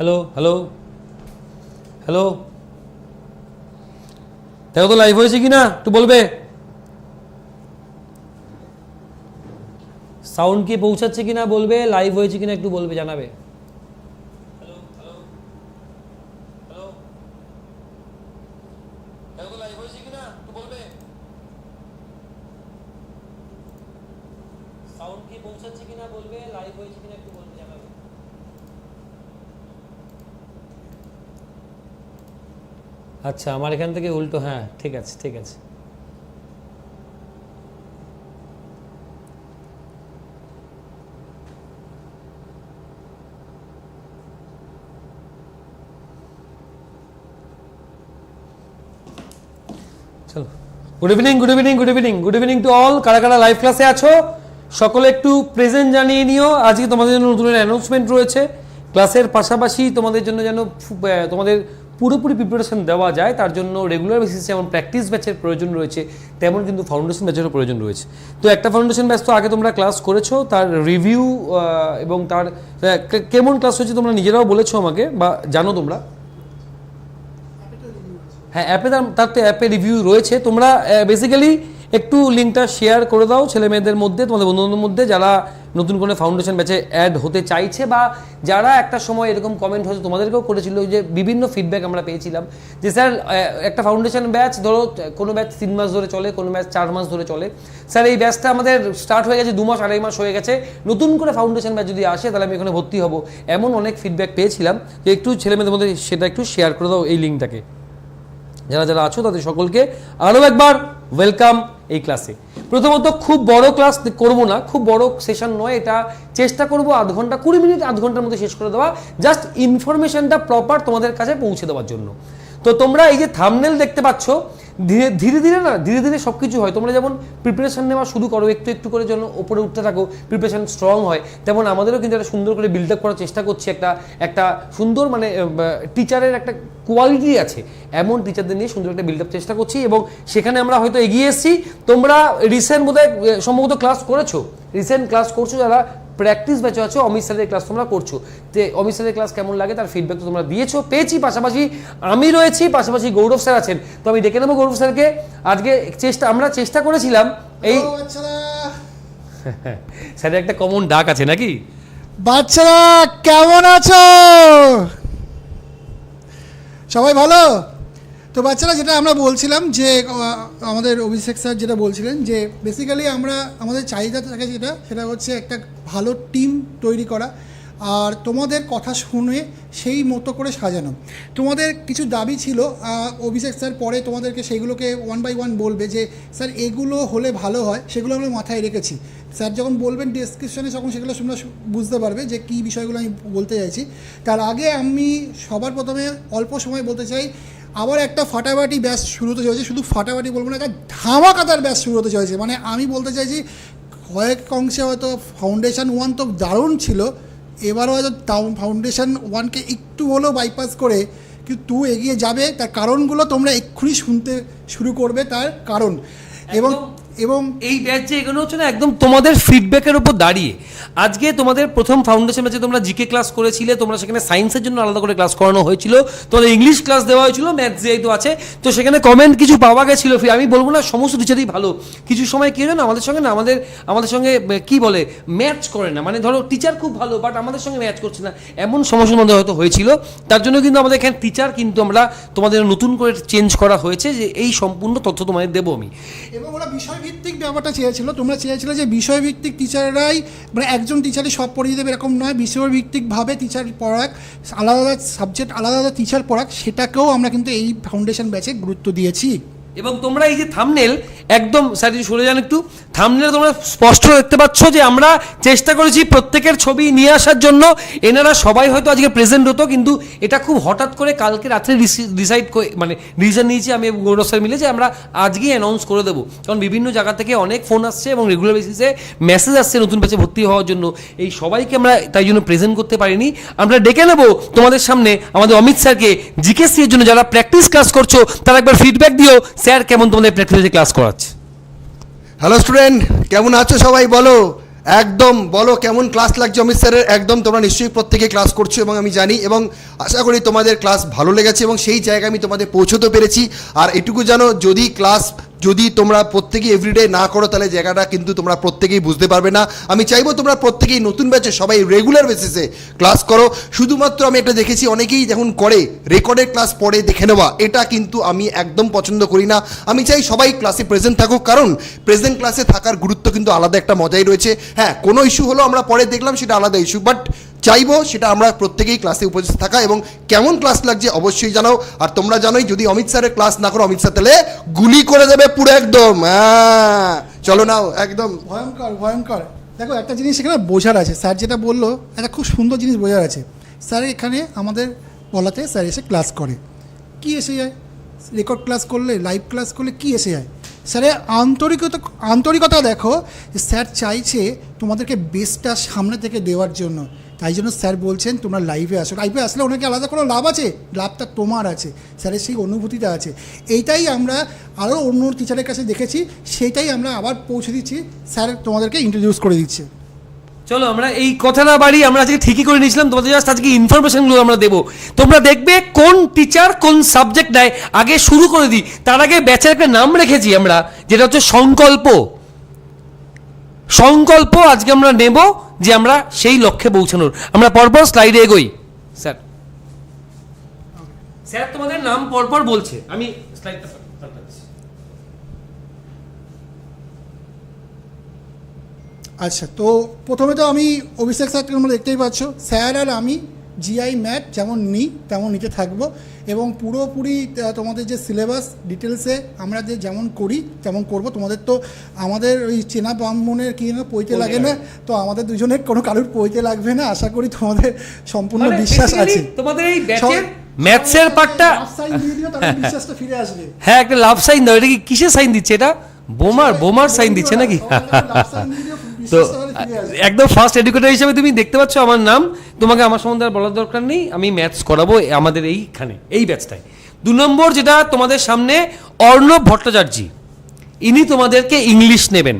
Hello hello hello দেখো তো live হয়েছে কি না একটু বলবে? সাউন্ড কি পৌঁছাচ্ছে কিনা বলবে? লাইভ হয়েছে কিনা একটু বলবে, জানাবে সাউন্ড কি পৌঁছাচ্ছে কিনা বলবে লাইভ হয়েছে কিনা একটু বলবে জানাবে আচ্ছা আমার এখান থেকে উল্টো হ্যাঁ ঠিক আছে ঠিক আছে। চলো। Good evening good evening good evening good evening to all কারা কারা লাইভ ক্লাসে আছো? সকলে একটু প্রেজেন্ট জানিয়ে নিও। আজকে তোমাদের জন্য নতুন অ্যানাউন্সমেন্ট রয়েছে। ক্লাসের পাশাপাশি তোমাদের জন্য যেন তোমাদের পুরোপুরি প্রিপারেশন দেওয়া যায়, তার জন্য রেগুলার বেসিসে যেমন প্র্যাকটিস ব্যাচের প্রয়োজন রয়েছে, তেমন কিন্তু ফাউন্ডেশন ব্যাচেরও প্রয়োজন রয়েছে। তো একটা ফাউন্ডেশন ব্যাচ তো আগে তোমরা ক্লাস করেছ, তার রিভিউ এবং তার কেমন ক্লাস হয়েছে তোমরা নিজেরাও বলেছ আমাকে, বা জানো তোমরা? হ্যাঁ অ্যাপে তার তো অ্যাপে রিভিউ রয়েছে। তোমরা বেসিক্যালি একটু লিঙ্কটা শেয়ার করে দাও ছেলে মেয়েদের মধ্যে, তোমাদের বন্ধুদের মধ্যে, যারা নতুন করে ফাউন্ডেশন ব্যাচে অ্যাড হতে চাইছে বা যারা একটা সময় এরকম কমেন্ট হয়েছে তোমাদেরকেও করেছিল যে বিভিন্ন ফিডব্যাক আমরা পেয়েছিলাম যে, স্যার একটা ফাউন্ডেশন ব্যাচ ধরো, কোনো ব্যাচ তিন মাস ধরে চলে, কোনো ব্যাচ চার মাস ধরে চলে। স্যার, এই ব্যাচটা আমাদের স্টার্ট হয়ে গেছে, দু মাস, আড়াই মাস হয়ে গেছে। নতুন করে ফাউন্ডেশন ব্যাচ যদি আসে, তাহলে আমি এখানে ভর্তি হব। এমন অনেক ফিডব্যাক পেয়েছিলাম যে, একটু ছেলে মেয়েদের মধ্যে সেটা একটু শেয়ার করে দাও এই লিঙ্কটাকে যারা যারা আছো, তাদের সকলকে আরও একবার ওয়েলকাম এই ক্লাসে প্রথমত খুব বড় ক্লাস করব না, খুব বড় সেশন নয়, এটা চেষ্টা করব আধ ঘণ্টা, কুড়ি মিনিট, আধ ঘণ্টার মধ্যে শেষ করে দেওয়া জাস্ট ইনফরমেশনটা প্রপার তোমাদের কাছে পৌঁছে দেওয়ার জন্য। তো তোমরা এই যে থামনেল দেখতে পাচ্ছ ধীরে ধীরে ধীরে না, ধীরে ধীরে সব কিছু হয়। তোমরা যেমন প্রিপারেশান নেওয়া শুরু করো, একটু একটু করে যেন ওপরে উঠতে থাকো প্রিপারেশন স্ট্রং হয়, তেমন আমাদেরও কিন্তু একটা সুন্দর করে বিল্ড আপ করার চেষ্টা করছি। একটা একটা সুন্দর মানে টিচারের একটা কোয়ালিটি আছে। এমন টিচারদের নিয়ে সুন্দর একটা বিল্ড আপ চেষ্টা করছি এবং সেখানে আমরা হয়তো এগিয়ে এসেছি। তোমরা রিসেন্ট বোধহয় সম্ভবত ক্লাস করেছ? রিসেন্ট ক্লাস করছ যারা প্র্যাকটিস ব্যাচে আছো অমিত স্যারের ক্লাস তোমরা করছ। যে অমিত স্যারের ক্লাস কেমন লাগে? তার ফিডব্যাক তো তোমরা দিয়েছ পেয়েছি। পাশাপাশি আমি রয়েছি পাশাপাশি গৌরব স্যার আছেন। তো আমি ডেকে নেব গৌরব স্যারকে। আজকে চেষ্টা আমরা চেষ্টা করেছিলাম এই স্যারের একটা কমন ডাক আছে নাকি? বাচ্চারা কেমন আছো? সবাই ভালো? তো বাচ্চারা যেটা আমরা বলছিলাম যে আমাদের অভিষেক স্যার যেটা বলছিলেন যে বেসিক্যালি আমরা, আমাদের চাহিদা থাকে যেটা, সেটা হচ্ছে একটা ভালো টিম তৈরি করা আর তোমাদের কথা শুনে সেই মতো করে সাজানো। তোমাদের কিছু দাবি ছিল অভিষেক স্যার পরে তোমাদেরকে সেইগুলোকে ওয়ান বাই ওয়ান বলবে যে, স্যার, এগুলো হলে ভালো হয়। সেগুলো আমরা মাথায় রেখেছি। স্যার যখন বলবেন ডিসক্রিপশনে তখন সেগুলো তোমরা বুঝতে পারবে যে কী বিষয়গুলো আমি বলতে চাইছি। তার আগে আমি সবার প্রথমে অল্প সময় বলতে চাই আবার একটা ফাটাফাটি ব্যাস শুরু হতে চলেছে, শুধু ফাটাফাটি বলব না, একটা ধামাকাতার ব্যাস শুরু হতে চলেছে মানে আমি বলতে চাইছি, কয়েক অংশে হয়তো ফাউন্ডেশান ওয়ান তো দারুণ ছিল এবারও হয়তো ফাউন্ডেশান ওয়ানকে একটু হলেও বাইপাস করে কিন্তু তু এগিয়ে যাবে, তার কারণগুলো তোমরা এক্ষুনি শুনতে শুরু করবে, তার কারণ এবং। এবং এই ব্যাচ যে এগোনো হচ্ছে না একদম তোমাদের ফিডব্যাকের উপর দাঁড়িয়ে। আজকে তোমাদের প্রথম ফাউন্ডেশন ব্যাচে তোমরা জিকে ক্লাস করেছিলে তোমরা সেখানে সায়েন্সের জন্য আলাদা করে ক্লাস করানো হয়েছিল। তোমাদের ইংলিশ ক্লাস দেওয়া হয়েছিল ম্যাথস যেহেতু আছে। তো সেখানে কমেন্ট কিছু পাওয়া গেছিল আমি বলব না সমস্ত টিচারই ভালো। কিছু সময় কি হয় না আমাদের সঙ্গে না আমাদের আমাদের সঙ্গে কি বলে ম্যাচ করে না। মানে ধরো টিচার খুব ভালো বাট আমাদের সঙ্গে ম্যাচ করছে না। এমন সমস্যার মধ্যে হয়তো হয়েছিল। তার জন্য কিন্তু আমাদের এখানে টিচার কিন্তু আমরা তোমাদের নতুন করে চেঞ্জ করা হয়েছে যে এই সম্পূর্ণ তথ্য তোমাদের দেবো আমি। এবং ওরা বিষয়ভিত্তিক ব্যাপারটা চেয়েছিল, তোমরা চেয়েছিলে যে বিষয়ভিত্তিক টিচাররাই মানে একজন টিচারই সব পড়িয়ে দেবে, এরকম নয়, বিষয়ভিত্তিকভাবে টিচার পড়াক, আলাদা আলাদা সাবজেক্ট আলাদা আলাদা টিচার পড়াক, সেটাকেও আমরা কিন্তু এই ফাউন্ডেশন ব্যাচে গুরুত্ব দিয়েছি। এবং তোমরা এই যে থামনেল একদম, স্যার, যদি সরে যান একটু থামনেল তোমরা স্পষ্ট দেখতে পাচ্ছ যে আমরা চেষ্টা করেছি প্রত্যেকের ছবি নিয়ে আসার জন্য। এনারা সবাই হয়তো আজকে প্রেজেন্ট হতো, কিন্তু এটা খুব হঠাৎ করে কালকে রাত্রে ডিসাইড মানে ডিসিশন নিয়েছি আমি গৌরব স্যার মিলে যে আমরা আজকেই অ্যানাউন্স করে দেবো। কারণ বিভিন্ন জায়গা থেকে অনেক ফোন আসছে এবং রেগুলার বেসিসে মেসেজ আসছে নতুন ব্যাচে ভর্তি হওয়ার জন্য। এই সবাইকে আমরা তাই জন্য প্রেজেন্ট করতে পারিনি। আমরা ডেকে নেব তোমাদের সামনে আমাদের অমিত স্যারকে জিকেসি এর জন্য যারা প্র্যাকটিস ক্লাস করছ, তারা একবার ফিডব্যাক দিও। স্যার, কেমন তোমাদের প্র্যাকটিসে ক্লাস করাচ্ছে? হ্যালো স্টুডেন্ট কেমন আছো সবাই? বলো। একদম, বলো কেমন ক্লাস লাগছে? অমিত স্যারের একদম তোমরা নিশ্চয়ই প্রত্যেকে ক্লাস করছ এবং আমি জানি এবং আশা করি তোমাদের ক্লাস ভালো লেগেছে এবং সেই জায়গায় আমি তোমাদের পৌঁছতে পেরেছি। আর এটুকু জানো, যদি ক্লাস যদি তোমরা প্রত্যেকে এভরিডে না করো, তাহলে জায়গাটা কিন্তু তোমরা প্রত্যেকেই বুঝতে পারবে না। আমি চাইব তোমরা প্রত্যেকেই নতুন ব্যাচে সবাই রেগুলার বেসিসে ক্লাস করো। শুধুমাত্র আমি এটা দেখেছি, অনেকেই যখন করে রেকর্ডের ক্লাস পরে দেখে নেওয়া, এটা কিন্তু আমি একদম পছন্দ করি না। আমি চাই সবাই ক্লাসে প্রেজেন্ট থাকুক, কারণ প্রেজেন্ট ক্লাসে থাকার গুরুত্ব কিন্তু আলাদা একটা মজাই রয়েছে। হ্যাঁ কোনো ইস্যু হলো আমরা পরে দেখলাম, সেটা আলাদা ইস্যু বাট চাইব সেটা আমরা প্রত্যেকেই ক্লাসে উপস্থিত থাকা এবং কেমন ক্লাস লাগছে অবশ্যই জানাও। আর তোমরা জানোই, যদি অমিত স্যারের ক্লাস না করো, অমিত স্যার তাহলে গুলি করে দেবে পুরো একদম। হ্যাঁ চলো নাও, একদম। ভয়ঙ্কর ভয়ঙ্কর। দেখো, একটা জিনিস এখানে বোঝার আছে। স্যার যেটা বলল, একটা খুব সুন্দর জিনিস বোঝার আছে। স্যার এখানে আমাদের বলাতে স্যার এসে ক্লাস করে। কি এসে যায়? রেকর্ড ক্লাস করলে লাইভ ক্লাস করলে কি এসে যায়? স্যারের আন্তরিকতা আন্তরিকতা দেখো স্যার চাইছে তোমাদেরকে বেস্টটা সামনে থেকে দেওয়ার জন্য। তাই জন্য স্যার বলছেন তোমরা লাইভে আসো। লাইভে আসলে ওনাকে আলাদা কোনো লাভ আছে? লাভটা তোমার আছে। স্যারের সেই অনুভূতিটা আছে। এইটাই আমরা আরও অন্য টিচারের কাছে দেখেছি, সেইটাই আমরা আবার পৌঁছে দিচ্ছি। স্যার তোমাদেরকে ইন্ট্রোডিউস করে দিচ্ছে। চলো, আমরা এই কথা না বাড়ি আমরা আজকে ঠিকই করে নিয়েছিলাম। তোমাদের জাস্ট আজকে ইনফরমেশনগুলো আমরা দেবো। তোমরা দেখবে কোন টিচার কোন সাবজেক্ট নেয়। আগে শুরু করে দিই। তার আগে ব্যাচের একটা নাম রেখেছি আমরা, যেটা হচ্ছে সংকল্প। সংকল্প আজকে আমরা নেব যে আমরা সেই লক্ষ্যে পৌঁছানোর। আমরা পরপর স্লাইডে এগোই। স্যার। স্যার তোমাদের নাম পরপর বলছে। আমি স্লাইডটা আচ্ছা তো প্রথমে তো আমি অভিষেক স্যারকে তোমরা দেখতেই পাচ্ছ। স্যার আর আমি জিআই ম্যাথ যেমন নিই তেমন নিতে থাকব। এবং পুরোপুরি তোমাদের যে সিলেবাস ডিটেলসে আমরা যে যেমন করি তেমন করব। তোমাদের তো আমাদের ওই চেনা ব্রাহ্মণের কি না পইতে লাগে না তো আমাদের দুজনের কোনো কারুর পইতে লাগবে না। আশা করি তোমাদের সম্পূর্ণ মানে বিশ্বাস আছে। তোমাদের এই ব্যাচের ম্যাথসের পার্টটা বিশ্বাসটা ফিরে আসবে। হ্যাঁ একটা লাভ সাইন দাও। এটা কি কিসের সাইন দিচ্ছে? এটা বোমার বোমার সাইন দিচ্ছে নাকি? তো। একদম ফার্স্ট এডুকেটর হিসেবে তুমি দেখতে পাচ্ছ আমার নাম। তোমাকে আমার সম্বন্ধে আর বলার দরকার নেই। আমি ম্যাথস করাবো আমাদের এইখানে, এই ব্যাচটায় দু নম্বর যেটা তোমাদের সামনে, অর্ণব ভট্টাচার্য। ইনি তোমাদেরকে ইংলিশ নেবেন।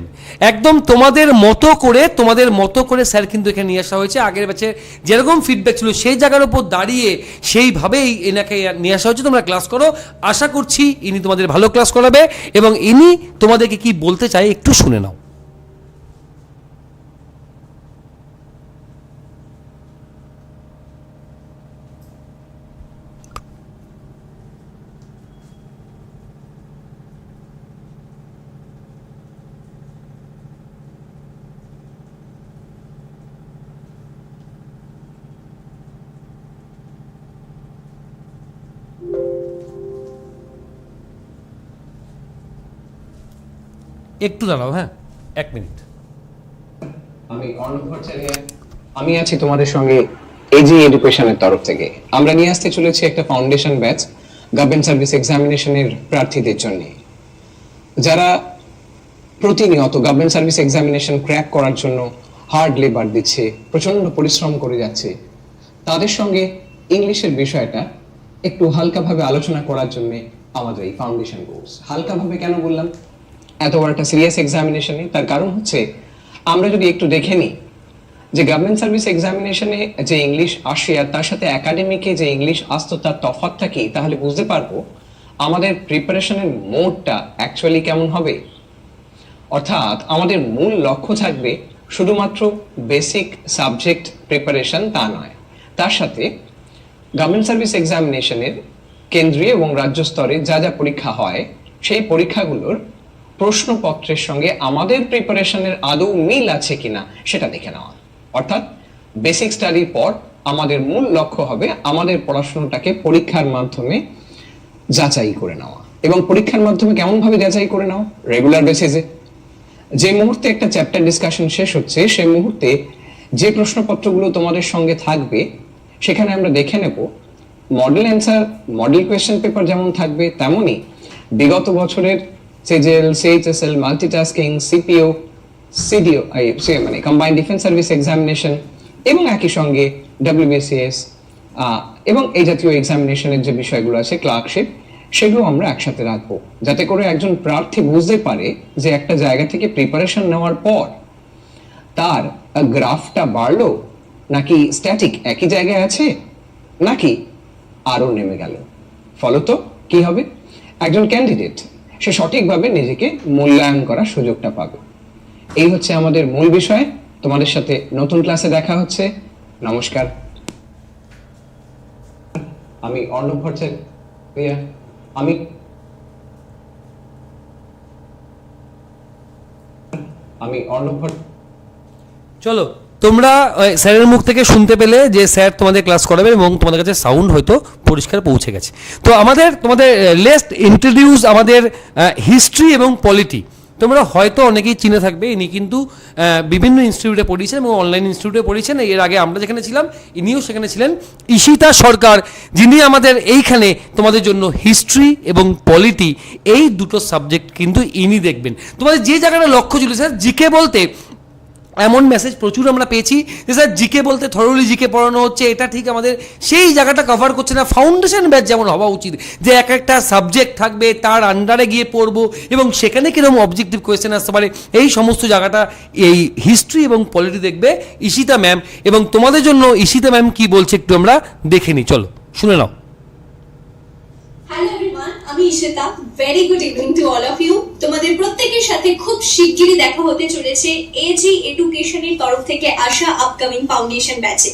একদম তোমাদের মতো করে, তোমাদের মতো করে স্যার কিন্তু এখানে নিয়ে আসা হয়েছে। আগের ব্যাচে যেরকম ফিডব্যাক ছিল, সেই জায়গার উপর দাঁড়িয়ে সেইভাবেই এনাকে নিয়ে আসা হয়েছে। তোমরা ক্লাস করো। আশা করছি ইনি তোমাদের ভালো ক্লাস করাবে এবং ইনি তোমাদেরকে কি বলতে চাই একটু শুনে নাও। একটু দাঁড়াও হ্যাঁ? এক মিনিট। আমি আমি আছি তোমাদের সঙ্গে এজি এডুকেশনের তরফ থেকে। আমরা নিয়ে আসতে চলেছি একটা ফাউন্ডেশন ব্যাচ গভর্নমেন্ট সার্ভিস এক্সামিনেশনের প্রার্থীদের জন্য। যারা প্রতিনিয়ত গভর্নমেন্ট সার্ভিস এক্সামিনেশন ক্র্যাক করার জন্য হার্ড লেবার দিচ্ছে প্রচণ্ড পরিশ্রম করে যাচ্ছে, তাদের সঙ্গে ইংলিশের বিষয়টা একটু হালকাভাবে আলোচনা করার জন্য আমাদের এই ফাউন্ডেশন কোর্স হালকাভাবে কেন বললাম? এত বড় একটা সিরিয়াস এক্সামিনেশনে তার কারণ হচ্ছে আমরা যদি একটু দেখে নিই যে গভর্নমেন্ট সার্ভিস এক্সামিনেশনে যে ইংলিশ আসে আর তার সাথে একাডেমিকে যে ইংলিশ আসতো, তার তফাৎটা কি? তাহলে বুঝতে পারব আমাদের প্রিপারেশনের মোডটা অ্যাকচুয়ালি কেমন হবে। অর্থাৎ আমাদের মূল লক্ষ্য থাকবে শুধুমাত্র বেসিক সাবজেক্ট প্রিপারেশন তা নয়। তার সাথে গভর্নমেন্ট সার্ভিস এক্সামিনেশনের কেন্দ্রীয় এবং রাজ্য স্তরে যা যা পরীক্ষা হয়, সেই পরীক্ষাগুলোর প্রশ্নপত্রের সঙ্গে আমাদের প্রিপারেশনের আদৌ মিল আছে কিনা সেটা দেখে নেওয়া। অর্থাৎ বেসিক স্টাডির পর আমাদের মূল লক্ষ্য হবে আমাদের পড়াশোনাটাকে পরীক্ষার মাধ্যমে যাচাই করে নেওয়া। এবং পরীক্ষার মাধ্যমে কেমন ভাবে যাচাই করে নেওয়া রেগুলার বেসিসে যে মুহূর্তে একটা চ্যাপ্টার ডিসকাশন শেষ হচ্ছে সেই মুহূর্তে যে প্রশ্নপত্রগুলো তোমাদের সঙ্গে থাকবে, সেখানে আমরা দেখে নেব model answer model question paper যেমন থাকবে, তেমনই বিগত বছরের CGL CHSL multitasking CPO CDO মানে কম্বাইন্ড ডিফেন্স সার্ভিস এক্সামিনেশন এবং একই সঙ্গে ডাব্লিউবিসিএস এবং এই জাতীয় এক্সামিনেশনের যে বিষয়গুলো আছে ক্লার্কশিপ সেগুলো আমরা একসাথে রাখব। যাতে করে একজন প্রার্থী বুঝতে পারে যে একটা জায়গা থেকে প্রিপারেশন নেওয়ার পর তার গ্রাফটা বাড়লো, নাকি স্ট্যাটিক একই জায়গায় আছে, নাকি আরও নেমে গেল। ফলত কি হবে? একজন ক্যান্ডিডেট সে সঠিকভাবে নিজেকে মূল্যায়ন করার সুযোগটা পাবে। এই হচ্ছে আমাদের মূল বিষয়। তোমাদের সাথে নতুন ক্লাসে দেখা হচ্ছে। নমস্কার। আমি অর্ণব ভট্টাচার্য আমি আমি অর্ণব চলো। তোমরা স্যারের মুখ থেকে শুনতে পেলে যে স্যার তোমাদের ক্লাস করাবে এবং তোমাদের কাছে সাউন্ড হয়তো পরিষ্কার পৌঁছে গেছে। তো আমাদের, তোমাদের লেস্ট ইন্ট্রোডিউস আমাদের হিস্ট্রি এবং পলিটি। তোমরা হয়তো অনেকেই চিনে থাকবে, ইনি কিন্তু বিভিন্ন ইনস্টিটিউটে পড়িয়েছেন এবং অনলাইন ইনস্টিটিউটে পড়িয়েছেন। এর আগে আমরা যেখানে ছিলাম, ইনিও সেখানে ছিলেন, ঈশিতা সরকার, যিনি আমাদের এইখানে তোমাদের জন্য হিস্ট্রি এবং পলিটি, এই দুটো সাবজেক্ট কিন্তু ইনি দেখবেন। তোমাদের যে জায়গাটা লক্ষ্য ছিল স্যার, জিকে বলতে এমন মেসেজ প্রচুর আমরা পেয়েছি। যে স্যার জিকে বলতে থরলি জিকে পড়ানো হচ্ছে, এটা ঠিক আমাদের সেই জায়গাটা কভার করছে না। ফাউন্ডেশন ব্যাচ যেমন হওয়া উচিত, যে এক একটা সাবজেক্ট থাকবে, তার আন্ডারে গিয়ে পড়ব এবং সেখানে কীরকম অবজেক্টিভ কোয়েশ্চেন আসতে পারে, এই সমস্ত জায়গাটা এই হিস্ট্রি এবং পলিটি দেখবে ঈশিতা ম্যাম এবং তোমাদের জন্য ঈশিতা ম্যাম কি বলছে একটু আমরা দেখে নিই। চলো, শুনে নাও। আমি Ishita. Very good evening to all of you তোমাদের প্রত্যেকের সাথে খুব শিগগিরই দেখা হতে চলেছে এজি এডুকেশনের তরফ থেকে আসা আপকামিং ফাউন্ডেশন ব্যাচে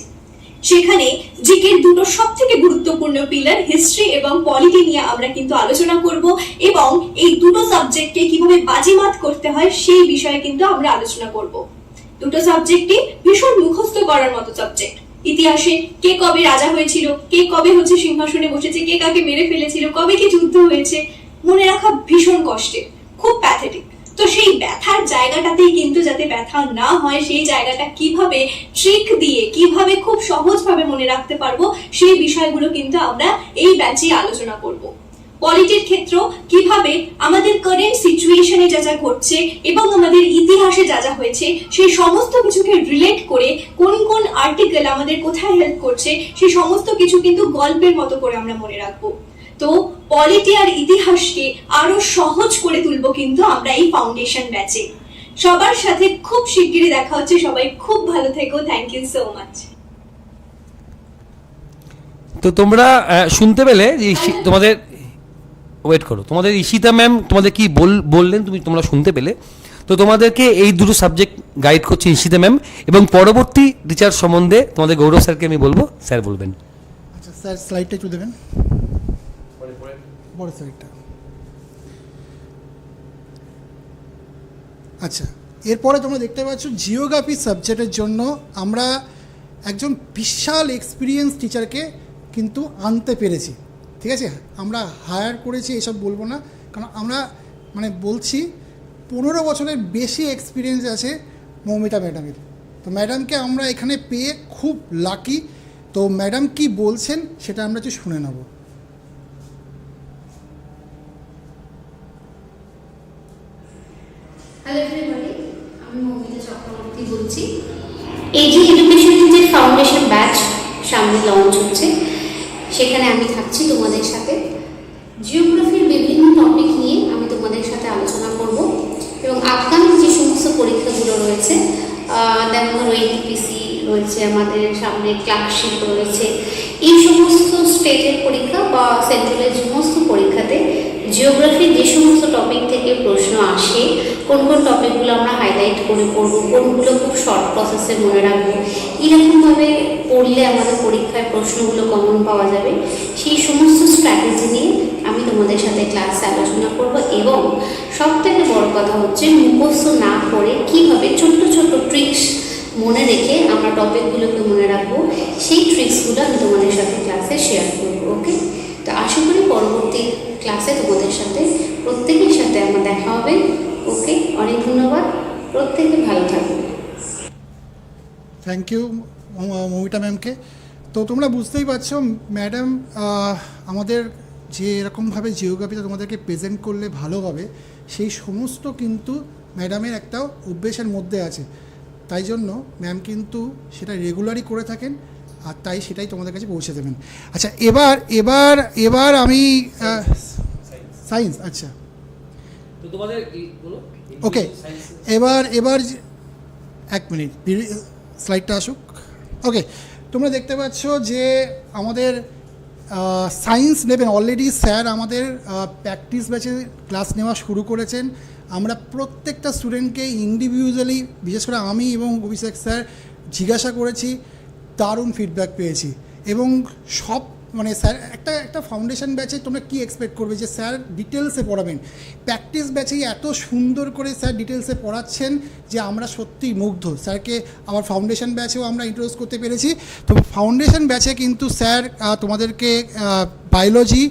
সেখানে জিকের দুটো সব থেকে গুরুত্বপূর্ণ পিলার হিস্ট্রি এবং পলিটি নিয়ে আমরা কিন্তু আলোচনা করব এবং এই দুটো সাবজেক্টকে কীভাবে বাজিমাত করতে হয় সেই বিষয়ে কিন্তু আমরা আলোচনা করব। দুটো সাবজেক্টই ভীষণ মুখস্থ করার মতো সাবজেক্ট ইতিহাসে কে কবে রাজা হয়েছিল, কে কবে হচ্ছে সিংহাসনে বসেছে, কে কাকে মেরে ফেলেছিল, কবে কি যুদ্ধ হয়েছে, মনে রাখা ভীষণ কষ্টে খুব প্যাথেটিক তো সেই ব্যথার জায়গাটাতেই কিন্তু যাতে ব্যথা না হয়, সেই জায়গাটা কীভাবে ট্রিক দিয়ে, কীভাবে খুব সহজভাবে মনে রাখতে পারব, সেই বিষয়গুলো কিন্তু আমরা এই ব্যাচে আলোচনা করব। পলিটির ক্ষেত্র কীভাবে আমাদের কারেন্ট সিচুয়েশনে যা যা ঘটছে এবং আমাদের ইতিহাসে যা যা হয়েছে সেই সমস্ত কিছুকে রিলেট করে কোন কোন আর্টিকেল আমাদের কোথায় হেল্প করছে সেই সমস্ত কিছু কিন্তু গল্পের মতো করে আমরা মনে রাখব। তো পলিটি আর ইতিহাসকে আরও সহজ করে তুলবো কিন্তু আমরা এই ফাউন্ডেশন ব্যাচে সবার সাথে খুব শিগগিরই দেখা হচ্ছে সবাই খুব ভালো থেকো থ্যাংক ইউ সো মাচ তো তোমরা শুনতে পেলে যে তোমাদের ওয়েট করো। তোমাদের ঈশিতা ম্যাম তোমাদের কি বল- বললেন তুমি তোমরা শুনতে পেলে? তো তোমাদেরকে এই দুটো সাবজেক্ট গাইড করছে ঈশিতা ম্যাম এবং পরবর্তী টিচার সম্বন্ধে তোমাদের গৌরব স্যারকে আমি বলব। স্যার বলবেন। আচ্ছা স্যার স্লাইডটা একটু দেবেন। বড় স্লাইডটা আচ্ছা এরপরে তোমরা দেখতে পাচ্ছ জিওগ্রাফি সাবজেক্টের জন্য আমরা একজন বিশাল এক্সপিরিয়েন্স টিচারকে কিন্তু আনতে পেরেছি। ঠিক আছে? আমরা হায়ার করেছি, এসব বলব না। কারণ আমরা মানে বলছি, পনেরো বছরের বেশি এক্সপিরিয়েন্স আছে মৌমিতা ম্যাডামের। তো ম্যাডামকে আমরা এখানে পেয়ে খুব লাকি তো ম্যাডাম কি বলছেন, সেটা আমরা একটু শুনে নেব। এডুকেশনের যে ফাউন্ডেশন ব্যাচ সামনে লঞ্চ হচ্ছে। সেখানে আমি থাকছি তোমাদের সাথে। জিওগ্রাফির বিভিন্ন টপিক নিয়ে আমি তোমাদের সাথে আলোচনা করব এবং আপকামিং যে সমস্ত পরীক্ষাগুলো রয়েছে দেখো যেমন ওএনটিপিসি রয়েছে আমাদের সামনে ক্লার্কশিপ রয়েছে। এই সমস্ত স্টেটের পরীক্ষা বা সেন্ট্রালের সমস্ত পরীক্ষাতে জিওগ্রাফির যে সমস্ত টপিক থেকে প্রশ্ন আসে, কোন কোন টপিকগুলো আমরা হাইলাইট করে পড়ব, কোনগুলো খুব শর্ট প্রসেসে মনে রাখব এরকমভাবে পড়লে আমাদের পরীক্ষায় প্রশ্নগুলো কমন পাওয়া যাবে, সেই সমস্ত স্ট্র্যাটেজি নিয়ে আমি তোমাদের সাথে ক্লাসে আলোচনা করব এবং সব থেকে বড় কথা হচ্ছে মুখস্থ না করে কীভাবে ছোট্ট ছোট্ট ট্রিক্স মনে রেখে আমরা টপিকগুলোকে মনে রাখব, সেই ট্রিক্সগুলো আমি তোমাদের সাথে ক্লাসে শেয়ার করব ওকে তো আশা করি পরবর্তী ক্লাসে তোমাদের সাথে, প্রত্যেকের সাথে আমার দেখা হবে। ওকে, অনেক ধন্যবাদ। প্রত্যেকে ভালো থাকবে থ্যাংক ইউ মৌমিতা ম্যামকে তো তোমরা বুঝতেই পারছ ম্যাডাম আমাদের যে এরকমভাবে জিওগ্রাফিটা তোমাদেরকে প্রেজেন্ট করলে ভালো হবে, সেই সমস্ত কিন্তু ম্যাডামের একটা অভ্যেসের মধ্যে আছে। তাই জন্য ম্যাম কিন্তু সেটা রেগুলারই করে থাকেন। আর তাই সেটাই তোমাদের কাছে পৌঁছে দেবেন। আচ্ছা এবার এবার এবার আমি সায়েন্স আচ্ছা। ওকে এবার এবার এক মিনিট স্লাইডটা আসুক। ওকে তোমরা দেখতে পাচ্ছ যে আমাদের সায়েন্স নেবেন। অলরেডি স্যার আমাদের প্র্যাকটিস ব্যাচে ক্লাস নেওয়া শুরু করেছেন। আমরা প্রত্যেকটা স্টুডেন্টকে ইন্ডিভিজুয়ালি বিশেষ করে আমি এবং অভিষেক স্যার জিজ্ঞাসা করেছি। দারুণ ফিডব্যাক পেয়েছি। এবং সব মানে স্যার, একটা একটা ফাউন্ডেশন ব্যাচে তোমরা কি এক্সপেক্ট করবে যে স্যার ডিটেলসে পড়াবেন? প্র্যাকটিস ব্যাচেই এত সুন্দর করে স্যার ডিটেলসে পড়াচ্ছেন যে আমরা সত্যিই মুগ্ধ। স্যারকে আবার ফাউন্ডেশন ব্যাচেও আমরা ইন্ট্রোডিউস করতে পেরেছি। তো ফাউন্ডেশন ব্যাচে কিন্তু স্যার তোমাদেরকে বায়োলজি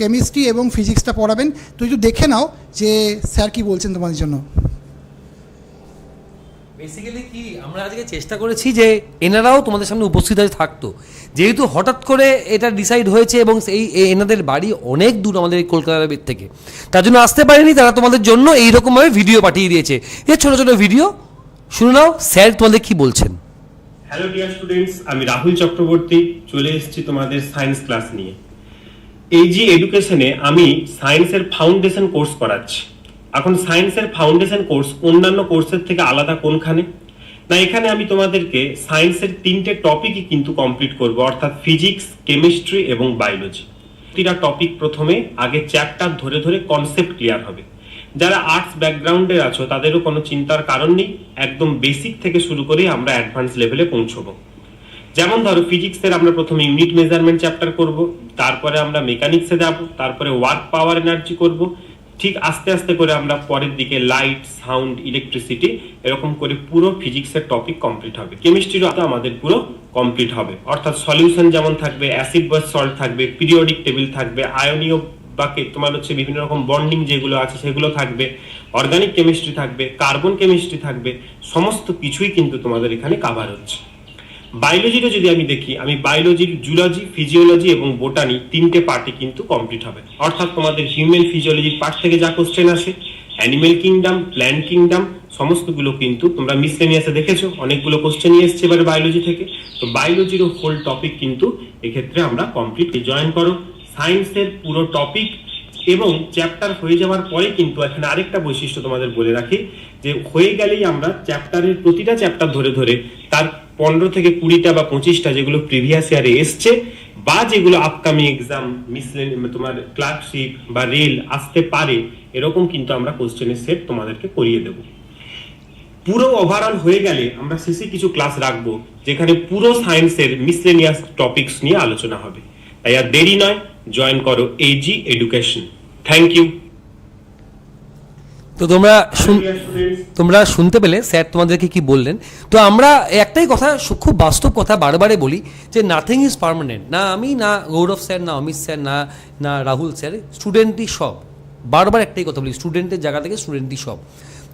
কেমিস্ট্রি এবং ফিজিক্সটা পড়াবেন। তো একটু দেখে নাও যে স্যার কি বলছেন তোমাদের জন্য। বেসিক্যালি কি, আমরা আজকে চেষ্টা করেছি যে এনারাও তোমাদের সামনে উপস্থিত হয়ে থাকতো। যেহেতু হঠাৎ করে এটা ডিসাইড হয়েছে এবং এই এ- এনাদের বাড়ি অনেক দূর আমাদের এই কলকাতার থেকে। তার জন্য আসতে পারেনি, তারা তোমাদের জন্য এইরকমভাবে ভিডিও পাঠিয়ে দিয়েছে। এই ছোটো ছোটো ভিডিও শুনে নাও, স্যার তোমাদের কি বলছেন? হ্যালো ডিয়ার স্টুডেন্টস আমি রাহুল চক্রবর্তী, চলে এসেছি তোমাদের সায়েন্স ক্লাস নিয়ে। এইজি এডুকেশনে আমি সায়েন্সের ফাউন্ডেশন কোর্স করাচ্ছি। এখন সায়েন্সের ফাউন্ডেশন কোর্স, অন্যান্য কোর্সের থেকে আলাদা কোনখানে? না, এখানে আমি তোমাদেরকে সায়েন্সের তিনটে টপিকই কিন্তু কমপ্লিট করব, অর্থাৎ ফিজিক্স কেমিস্ট্রি এবং বায়োলজি প্রতিটা টপিক প্রথমে, আগে চ্যাপ্টার ধরে ধরে কনসেপ্ট ক্লিয়ার হবে। যারা আর্টস ব্যাকগ্রাউন্ডের আছো, তাদেরও কোনো চিন্তার কারণ নেই, একদম বেসিক থেকে শুরু করে আমরা অ্যাডভান্স লেভেলে পৌঁছবো। যেমন ধরো ফিজিক্সের আমরা প্রথমে ইউনিট মেজারমেন্ট চ্যাপ্টার করব, তারপরে আমরা মেকানিক্সে যাব, তারপরে ওয়ার্ক পাওয়ার এনার্জি করব ঠিক আস্তে আস্তে করে আমরা পরের দিকে লাইট সাউন্ড ইলেকট্রিসিটি এরকম করে পুরো ফিজিক্সের টপিক কমপ্লিট হবে। কেমিস্ট্রিরও আমাদের পুরো কমপ্লিট হবে। অর্থাৎ সলিউশন যেমন থাকবে অ্যাসিড বা সল্ট থাকবে পিরিয়ডিক টেবিল থাকবে আয়নীয় বা কে- তোমার হচ্ছে বিভিন্ন রকম বন্ডিং যেগুলো আছে সেগুলো থাকবে অর্গানিক কেমিস্ট্রি থাকবে কার্বন কেমিস্ট্রি থাকবে, সমস্ত কিছুই কিন্তু তোমাদের এখানে কাভার হচ্ছে। বায়োলজিরও যদি আমি দেখি, আমি বায়োলজির জুলজি ফিজিওলজি এবং বোটানি তিনটে পার্টে কিন্তু কমপ্লিট হবে। অর্থাৎ তোমাদের হিউম্যান ফিজিওলজির পার্ট থেকে যা কোশ্চেন আসে অ্যানিমেল কিংডম প্ল্যান্ট কিংডম সমস্তগুলো কিন্তু তোমরা মিসলেনিয়াসে দেখেছ। অনেকগুলো কোশ্চেন নিয়ে এসছে এবারে বায়োলজি থেকে। তো বায়োলজিরও হোল টপিক কিন্তু এক্ষেত্রে আমরা কমপ্লিট জয়েন করো। সায়েন্সের পুরো টপিক এবং চ্যাপ্টার হয়ে যাওয়ার পরে কিন্তু এখানে আরেকটা বৈশিষ্ট্য তোমাদের বলে রাখি, যে হয়ে গেলেই আমরা চ্যাপ্টারের প্রতিটা চ্যাপ্টার ধরে ধরে তার পনেরো থেকে কুড়িটা বা পঁচিশটা যেগুলো প্রিভিয়াস ইয়ারে এসছে, বা যেগুলো আপকামিং এক্সাম মিসলেন তোমার ক্লার্কশিপ বা রেল আসতে পারে, এরকম কিন্তু আমরা কোশ্চেনের সেট তোমাদেরকে করিয়ে দেবো। পুরো ওভারঅল হয়ে গেলে আমরা শেষে কিছু ক্লাস রাখব, যেখানে পুরো সায়েন্সের মিসলেনিয়াস টপিকস নিয়ে আলোচনা হবে। তাই আর দেরি নয় জয়েন করো এজি এডুকেশন থ্যাংক ইউ তো তোমরা তোমরা শুনতে পেলে স্যার তোমাদেরকে কি বললেন। তো আমরা একটাই কথা খুব বাস্তব কথা বারবারে বলি যে নাথিং ইজ পার্মানেন্ট না আমি, না গৌরব স্যার, না অমিত স্যার, না না রাহুল স্যার স্টুডেন্টই সব। বারবার একটাই কথা বলি স্টুডেন্টের জায়গা থেকে স্টুডেন্টই সব।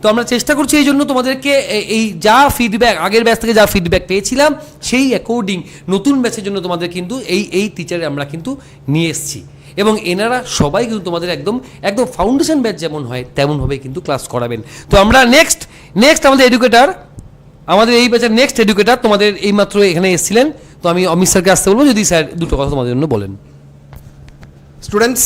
তো আমরা চেষ্টা করছি এই জন্য তোমাদেরকে এই যা ফিডব্যাক আগের ব্যাচ থেকে যা ফিডব্যাক পেয়েছিলাম, সেই অ্যাকর্ডিং নতুন ব্যাচের জন্য তোমাদের কিন্তু এই এই টিচারে আমরা কিন্তু নিয়ে এসেছি। এবং এনারা সবাই কিন্তু তোমাদের একদম একদম ফাউন্ডেশন ব্যাচ যেমন হয় তেমনভাবেই কিন্তু ক্লাস করাবেন। তো আমরা নেক্সট নেক্সট আমাদের এডুকেটার আমাদের এই ব্যাচের নেক্সট এডুকেটার তোমাদের এইমাত্র এখানে এসেছিলেন। তো আমি অমিত স্যারকে আসতে বলব, যদি স্যার দুটো কথা তোমাদের জন্য বলেন। স্টুডেন্টস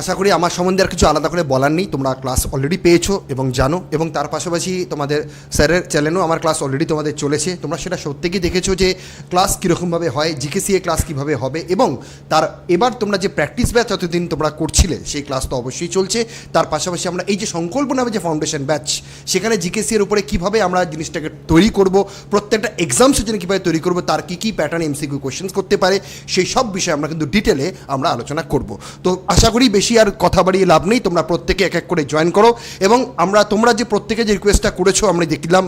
আশা করি আমার সম্বন্ধে আর কিছু আলাদা করে বলার নেই। তোমরা ক্লাস অলরেডি পেয়েছ এবং জানো এবং তার পাশাপাশি তোমাদের স্যারের চ্যানেলও আমার ক্লাস অলরেডি তোমাদের চলেছে। তোমরা সেটা সত্যিই দেখেছ যে ক্লাস কীরকমভাবে হয় জিকেসিএ ক্লাস কীভাবে হবে এবং তার এবার তোমরা যে প্র্যাকটিস ব্যাচ এতদিন তোমরা করছিলে, সেই ক্লাস তো অবশ্যই চলছে। তার পাশাপাশি আমরা এই যে সংকল্প নামে যে ফাউন্ডেশন ব্যাচ সেখানে জিকেসি এর উপরে কীভাবে আমরা জিনিসটাকে তৈরি করব, প্রত্যেকটা এক্সাম সেজন্য কীভাবে তৈরি করব, তার কী কী প্যাটার্ন এমসিকিউ কোয়েশ্চেন্স করতে পারে, সেই সব বিষয়ে আমরা কিন্তু ডিটেলে আমরা আলোচনা করব। তো আশা করি বেশি আর কথা বাড়িয়ে লাভ নেই, তোমরা প্রত্যেকে এক এক করে জয়েন করো এবং আমরা, তোমরা যে প্রত্যেকে যে রিকোয়েস্টটা করেছ, আমরা দেখলাম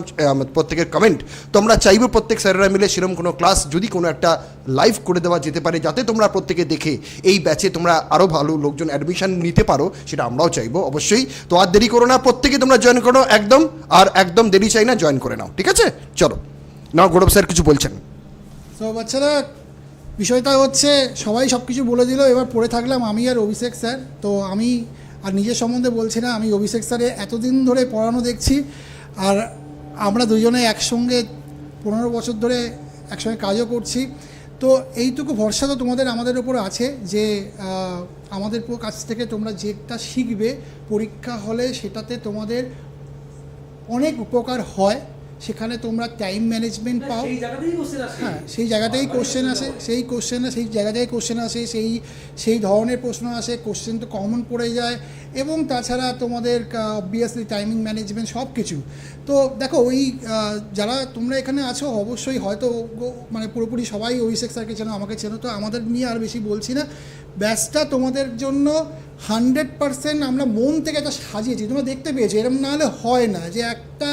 প্রত্যেকের কমেন্ট তোমরা চাইব প্রত্যেক স্যারেরা মিলে সেরকম কোনো ক্লাস যদি কোনো একটা লাইভ করে দেওয়া যেতে পারে, যাতে তোমরা প্রত্যেকে দেখে এই ব্যাচে তোমরা আরও ভালো লোকজন অ্যাডমিশন নিতে পারো, সেটা আমরাও চাইব অবশ্যই। তো আর দেরি করো না, প্রত্যেকে তোমরা জয়েন করো একদম, আর একদম দেরি চাই না জয়েন করে নাও, ঠিক আছে? চলো। নাও, গৌরব স্যার কিছু বলছেন। তো বাচ্চারা বিষয়টা হচ্ছে, সবাই সব কিছু বলে দিল, এবার পড়ে থাকলাম আমি আর অভিষেক স্যার। তো আমি আর নিজের সম্বন্ধে বলছি না, আমি অভিষেক স্যারে এতদিন ধরে পড়ানো দেখছি, আর আমরা দুজনে একসঙ্গে পনেরো বছর ধরে একসঙ্গে কাজও করছি। তো এইটুকু ভরসা তো তোমাদের আমাদের ওপর আছে যে আমাদের কাছ থেকে তোমরা যেটা শিখবে, পরীক্ষা হলে সেটাতে তোমাদের অনেক উপকার হয়। সেখানে তোমরা টাইম ম্যানেজমেন্ট পাও। হ্যাঁ সেই জায়গাতেই কোশ্চেন আসে সেই কোশ্চেন সেই জায়গাতেই কোশ্চেন আসে সেই সেই ধরনের প্রশ্ন আসে কোশ্চেন তো কমন পড়ে যায়। এবং তাছাড়া তোমাদের অবভিয়াসলি টাইমিং ম্যানেজমেন্ট সব কিছু তো দেখো ওই যারা তোমরা এখানে আছো অবশ্যই হয়তো মানে পুরোপুরি সবাই অভিষেক স্যারকে চেনো আমাকে চেনো তো আমাদের নিয়ে আর বেশি বলছি না। ব্যাচটা তোমাদের জন্য হান্ড্রেড পার্সেন্ট আমরা মন থেকে এটা সাজিয়েছি। তোমরা দেখতে পেয়েছ এরকম না হলে হয় না যে একটা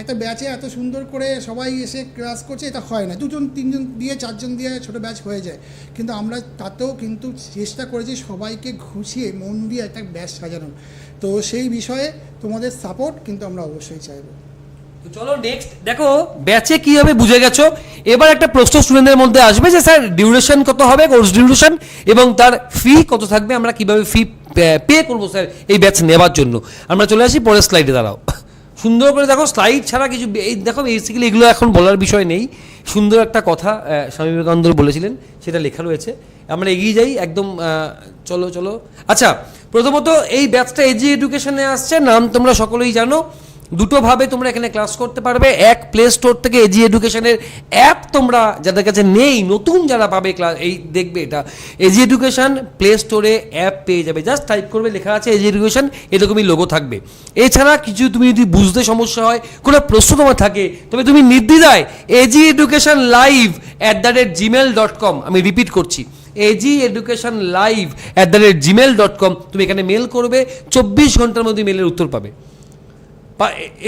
একটা ব্যাচে এত সুন্দর করে সবাই এসে ক্লাস করছে, এটা হয় না। দুজন, তিনজন দিয়ে, চারজন দিয়ে ছোটো ব্যাচ হয়ে যায়। কিন্তু আমরা তাতেও কিন্তু চেষ্টা করেছি সবাইকে ঘুষিয়ে, মন দিয়ে একটা ব্যাচ সাজানোর। তো সেই বিষয়ে তোমাদের সাপোর্ট কিন্তু আমরা অবশ্যই চাইব। চলো নেক্সট দেখো ব্যাচে কি হবে বুঝে গেছো? এবার একটা প্রশ্ন স্টুডেন্টদের মধ্যে আসবে যে, স্যার ডিউরেশন কত হবে? কোর্স ডিউরেশন এবং তার ফি কত থাকবে? আমরা কীভাবে ফি পে করব, স্যার, এই ব্যাচ নেবার জন্য? আমরা চলে আসি পরের স্লাইডে দাঁড়াও। সুন্দর করে দেখো স্লাইড ছাড়া কিছু এই দেখো বেসিক্যালি এগুলো এখন বলার বিষয় নেই। সুন্দর একটা কথা স্বামী বিবেকানন্দ বলেছিলেন, সেটা লেখা রয়েছে। আমরা এগিয়ে যাই, একদম চলো চলো। আচ্ছা প্রথমত এই ব্যাচটা এজি এডুকেশনে আসছে, নাম তোমরা সকলেই জানো। দুটোভাবে তোমরা এখানে ক্লাস করতে পারবে। এক প্লে স্টোর থেকে এজি এডুকেশনের অ্যাপ তোমরা যাদের কাছে নেই, নতুন যারা পাবে ক্লাস এই দেখবে এটা। এজি এডুকেশন প্লে স্টোরে অ্যাপ পেয়ে যাবে। জাস্ট টাইপ করবে, লেখা আছে এজি এডুকেশন এরকমই লোগো থাকবে। এছাড়া কিছু তুমি যদি বুঝতে সমস্যা হয়, কোনো প্রশ্ন তোমার থাকে, তবে তুমি নির্দ্বিধায় AG education live at the rate gmail dot com আমি রিপিট করছি। AG education live at the rate gmail dot com তুমি এখানে মেল করবে, চব্বিশ ঘণ্টার মধ্যে মেলের উত্তর পাবে।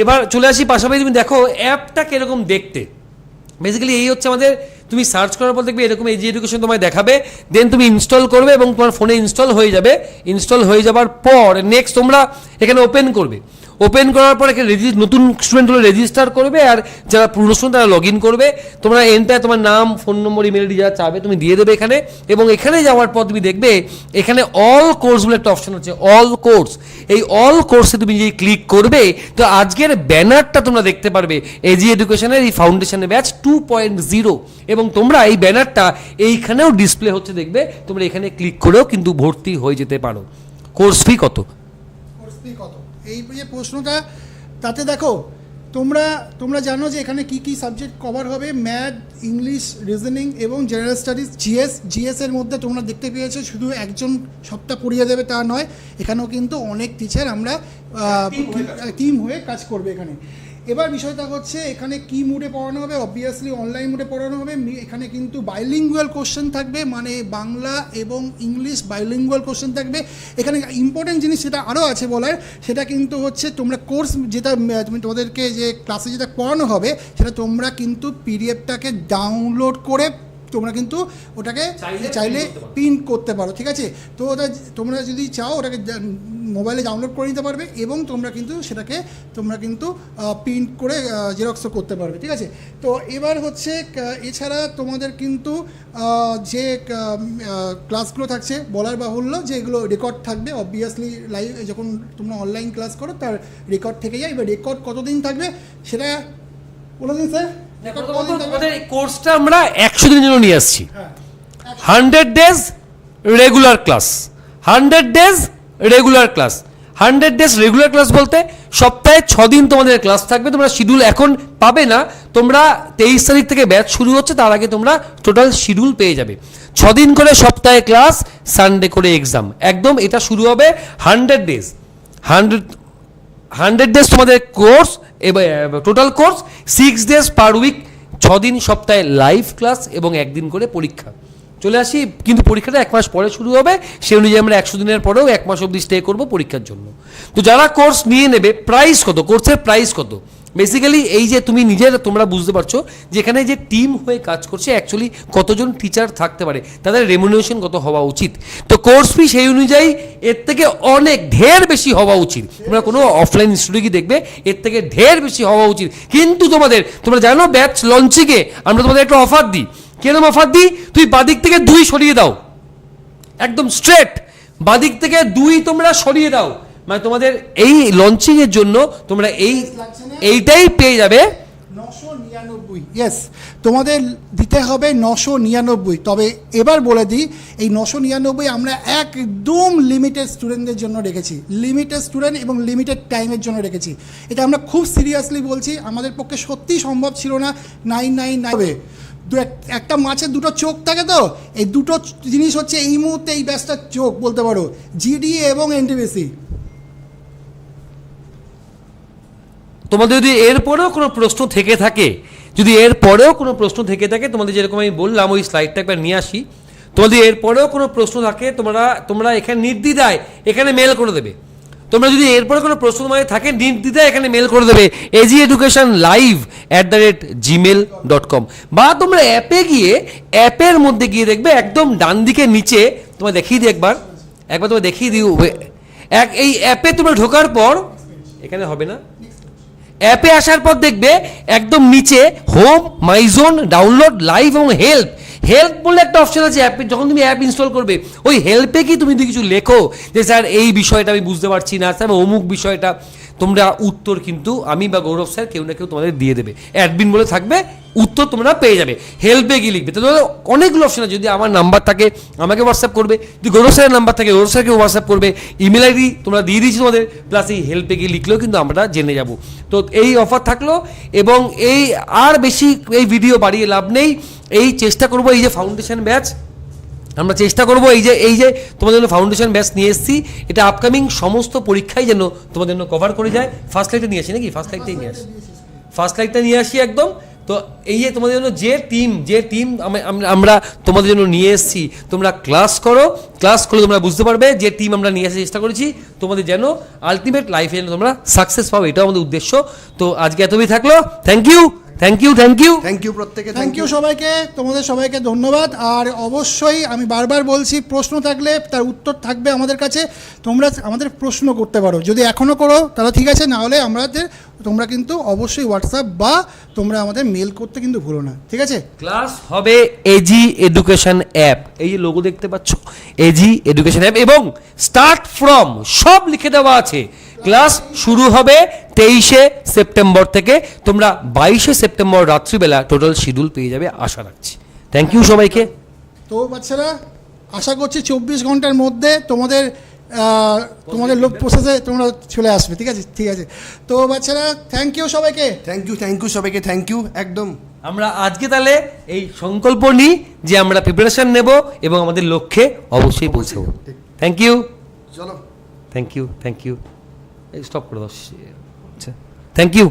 এবার চলে আসি পাশাপাশি, তুমি দেখো অ্যাপটা কীরকম দেখতে? বেসিক্যালি এই হচ্ছে আমাদের, তুমি সার্চ করার পর দেখবে এরকম এজি এডুকেশন তোমায় দেখাবে দেন তুমি ইনস্টল করবে এবং তোমার ফোনে ইনস্টল হয়ে যাবে। ইনস্টল হয়ে যাবার পর নেক্সট তোমরা এখানে ওপেন করবে। ওপেন করার পর এখানে রেজি নতুন স্টুডেন্টগুলো রেজিস্টার করবে আর যারা পুরনো স্টুডেন্ট তারা লগ ইন করবে। তোমরা এনটায় তোমার নাম ফোন নম্বর ইমেল আইডি যা চাবে তুমি দিয়ে দেবে এখানে। এবং এখানে যাওয়ার পর তুমি দেখবে, এখানে অল কোর্স বলে একটা অপশন আছে অল কোর্স এই অল কোর্সে তুমি যদি ক্লিক করবে, তো আজকের ব্যানারটা তোমরা দেখতে পারবে। এজি এডুকেশনের এই ফাউন্ডেশনের ব্যাচ টু পয়েন্ট জিরো এবং তোমরা এই ব্যানারটা এইখানেও ডিসপ্লে হচ্ছে দেখবে, তোমরা এখানে ক্লিক করেও কিন্তু ভর্তি হয়ে যেতে পারো। কোর্স ফি কত? কোর্স ফি কত? এই যে প্রশ্নটা তাতে দেখো তোমরা তোমরা জানো যে এখানে কি কি সাবজেক্ট কভার হবে? ম্যাথ ইংলিশ রিজনিং এবং জেনারেল স্টাডিজ জিএস জিএস এর মধ্যে তোমরা দেখতে পেয়েছ শুধু একজন সপ্তাহ পড়িয়ে দেবে তা নয় এখানেও কিন্তু অনেক টিচার আমরা টিম হয়ে কাজ করবে এখানে। এবার বিষয়টা হচ্ছে, এখানে কি মুডে পড়ানো হবে? অবভিয়াসলি অনলাইন মুডে পড়ানো হবে। এখানে কিন্তু বাইলিঙ্গুয়াল কোশ্চেন থাকবে মানে বাংলা এবং ইংলিশ বাইলিঙ্গুয়াল কোশ্চেন থাকবে। এখানে ইম্পর্টেন্ট জিনিস সেটা আরও আছে বলার, সেটা কিন্তু হচ্ছে তোমরা কোর্স যেটা তুমি তোমাদেরকে যে ক্লাসে যেটা পড়ানো হবে, সেটা তোমরা কিন্তু পিডিএফটাকে ডাউনলোড করে তোমরা কিন্তু ওটাকে চাইলে চাইলে করতে পারো। প্রিন্ট করতে পারো ঠিক আছে? তো ওটা তোমরা যদি চাও ওটাকে মোবাইলে ডাউনলোড করে নিতে পারবে এবং তোমরা কিন্তু সেটাকে তোমরা কিন্তু প্রিন্ট করে জেরক্সও করতে পারবে ঠিক আছে? তো এবার হচ্ছে এছাড়া তোমাদের কিন্তু যে ক্লাসগুলো থাকছে বলার বাহুল্য যে এগুলো রেকর্ড থাকবে অবভিয়াসলি লাইভ যখন তোমরা অনলাইন ক্লাস করো তার রেকর্ড থেকে যায় এবার রেকর্ড কতদিন থাকবে সেটা বলে দিন স্যার কোর্সটা আমরা একশো দিনের জন্য নিয়ে আসছি। Hundred days regular class. Hundred days regular class. Hundred days regular class বলতে সপ্তাহে ছ দিন তোমাদের ক্লাস থাকবে। তোমরা শিডিউল এখন পাবে না। তোমরা তেইশ তারিখ থেকে ব্যাচ শুরু হচ্ছে তার আগে তোমরা টোটাল শিডিউল পেয়ে যাবে। ছ দিন করে সপ্তাহে ক্লাস সানডে করে এক্সাম। একদম এটা শুরু হবে hundred days. Hundred hundred days তোমাদের কোর্স এবার total course six days per week ছ দিন সপ্তাহে লাইভ ক্লাস এবং একদিন করে পরীক্ষা। চলে আসি, কিন্তু পরীক্ষাটা এক মাস পরে শুরু হবে, সেই অনুযায়ী আমরা একশো দিনের পরেও এক মাস অবধি স্টে করব পরীক্ষার জন্য। তো যারা কোর্স নিয়ে নেবে প্রাইস কত? কোর্সের প্রাইস কত? বেসিক্যালি এই যে তুমি নিজের তোমরা বুঝতে পারছ যেখানে যে টিম হয়ে কাজ করছে অ্যাকচুয়ালি কতজন টিচার থাকতে পারে, তাদের রেমুনেশন কত হওয়া উচিত। তো কোর্স ফি সেই অনুযায়ী এর থেকে অনেক ঢের বেশি হওয়া উচিত। তোমরা কোনো অফলাইন ইনস্টিটিউটে গিয়ে দেখবে, এর থেকে ঢের বেশি হওয়া উচিত। কিন্তু তোমাদের, তোমরা জানো ব্যাচ লঞ্চিংয়ে আমরা তোমাদের একটা অফার দিই। কেরম অফার দিই? তুই বাদিক থেকে দুই সরিয়ে দাও। একদম স্ট্রেট বাদিক থেকে দুই তোমরা সরিয়ে দাও। মানে তোমাদের এই লঞ্চিং এর জন্য তোমরা এই এইটাই পেয়ে যাবে। নশো নিরানব্বই ইয়েস তোমাদের দিতে হবে নশো নিরানব্বই। তবে এবার বলে দিই এই নশো নিরানব্বই আমরা একদম লিমিটেড স্টুডেন্টদের জন্য রেখেছি। লিমিটেড স্টুডেন্ট এবং লিমিটেড টাইমের জন্য রেখেছি। এটা আমরা খুব সিরিয়াসলি বলছি আমাদের পক্ষে সত্যিই সম্ভব ছিল না নাইন নাইন নাইন দু এক- একটা মাছের দুটো চোখ থাকে তো এই দুটো জিনিস হচ্ছে এই মুহূর্তে এই ব্যাচটার চোখ বলতে পারো। জিডি এবং এনটিবিসি তোমাদের যদি এরপরেও কোনো প্রশ্ন থেকে থাকে, যদি এরপরেও কোনো প্রশ্ন থেকে থাকে, তোমাদের যেরকম আমি বললাম, ওই স্লাইডটা একবার নিয়ে আসি। তোমাদের এরপরেও কোনো প্রশ্ন থাকে, তোমরা তোমরা এখানে নির্দ্বিধায় এখানে মেল করে দেবে। তোমরা যদি এরপরে কোনো প্রশ্ন তোমাদের থাকে, নির্দ্বিধায় এখানে মেল করে দেবে। AG education live at the rate Gmail dot com বা তোমরা অ্যাপে গিয়ে অ্যাপের মধ্যে গিয়ে দেখবে, একদম ডান দিকে নিচে, তোমায় দেখিয়ে দিই একবার। একবার তোমায় দেখিয়ে দিই এক এই অ্যাপে তোমরা ঢোকার পর, এখানে হবে না। অ্যাপে আসার পর দেখবে একদম নিচে home my zone download live এবং হেল্প হেল্প বলে একটা অপশন আছে অ্যাপে যখন তুমি অ্যাপ ইনস্টল করবে, ওই হেল্পে কি তুমি যদি কিছু লেখো যে, স্যার, এই বিষয়টা আমি বুঝতে পারছি না, স্যার, অমুক বিষয়টা। তোমরা উত্তর কিন্তু আমি বা গৌরব স্যার কেউ না কেউ তোমাদের দিয়ে দেবে। অ্যাডমিন বলে থাকবে উত্তর তোমরা পেয়ে যাবে। হেল্পে গিয়ে লিখবে। তো অনেকগুলো অপশন যদি আমার নাম্বার থাকে, আমাকে হোয়াটসঅ্যাপ করবে। যদি গৌরব স্যারের নাম্বার থাকে, গৌরব স্যারকে হোয়াটসঅ্যাপ করবে। ইমেল আইডি তোমরা দিয়ে দিয়েছি তোমাদের। প্লাস এই হেল্পে গিয়ে লিখলেও কিন্তু আমরা জেনে যাব। তো এই অফার থাকল এবং এই আর বেশি এই ভিডিও বাড়িয়ে লাভ নেই। এই চেষ্টা করব, এই যে ফাউন্ডেশন ব্যাচ আমরা চেষ্টা করব এই যে এই যে তোমাদের জন্য ফাউন্ডেশন ব্যাচ নিয়ে এসেছি। এটা আপকামিং সমস্ত পরীক্ষাই যেন তোমাদের জন্য কভার করে যায়। ফার্স্ট লাইটে নিয়ে আসি নাকি? ফার্স্ট লাইটটাই নিয়ে আসি। ফার্স্ট লাইটটা নিয়ে আসি একদম। তো এই যে তোমাদের জন্য যে টিম যে টিম আমরা তোমাদের জন্য নিয়ে এসেছি, তোমরা ক্লাস করো ক্লাস করলে তোমরা বুঝতে পারবে যে টিম আমরা নিয়ে আসার চেষ্টা করেছি। তোমাদের যেন আলটিমেট লাইফে যেন তোমরা সাকসেস পাও, এটাও আমাদের উদ্দেশ্য। তো আজকে এতই থাকল। Thank you thank you thank you thank you প্রত্যেকে থ্যাংক ইউ সবাইকে তোমাদের সবাইকে ধন্যবাদ। আর অবশ্যই আমি বারবার বলছি প্রশ্ন থাকলে তার উত্তর থাকবে আমাদের কাছে। তোমরা আমাদের প্রশ্ন করতে পারো। যদি এখনও করো তাহলে ঠিক আছে না হলে আমাদের তোমরা কিন্তু অবশ্যই হোয়াটসঅ্যাপ বা তোমরা আমাদের মেল করতে কিন্তু ভুলো না। ঠিক আছে? ক্লাস হবে এজি এডুকেশন অ্যাপ এই লোগো দেখতে পাচ্ছ? এজি এডুকেশন অ্যাপ এবং স্টার্ট ফ্রম সব লিখে দেওয়া আছে। ক্লাস শুরু হবে তেইশে সেপ্টেম্বর থেকে। তোমরা বাইশে সেপ্টেম্বর রাত্রিবেলা টোটাল শিডিউল পেয়ে যাবে আশা রাখছি। থ্যাংক ইউ সবাইকে। তো বাচ্চারা আশা করছি চব্বিশ ঘণ্টার মধ্যে তোমাদের তোমাদের লোক প্রসেসে তোমরা চলে আসবে ঠিক আছে? ঠিক আছে। তো বাচ্চারা থ্যাংক ইউ সবাইকে। থ্যাংক ইউ থ্যাংক ইউ সবাইকে থ্যাংক ইউ একদম। আমরা আজকে তাহলে এই সংকল্প নিই যে আমরা প্রিপারেশন নেব এবং আমাদের লক্ষ্যে অবশ্যই পৌঁছাবো। থ্যাংক ইউ চলো। Thank you thank you stop করে দাও আচ্ছা থ্যাংক ইউ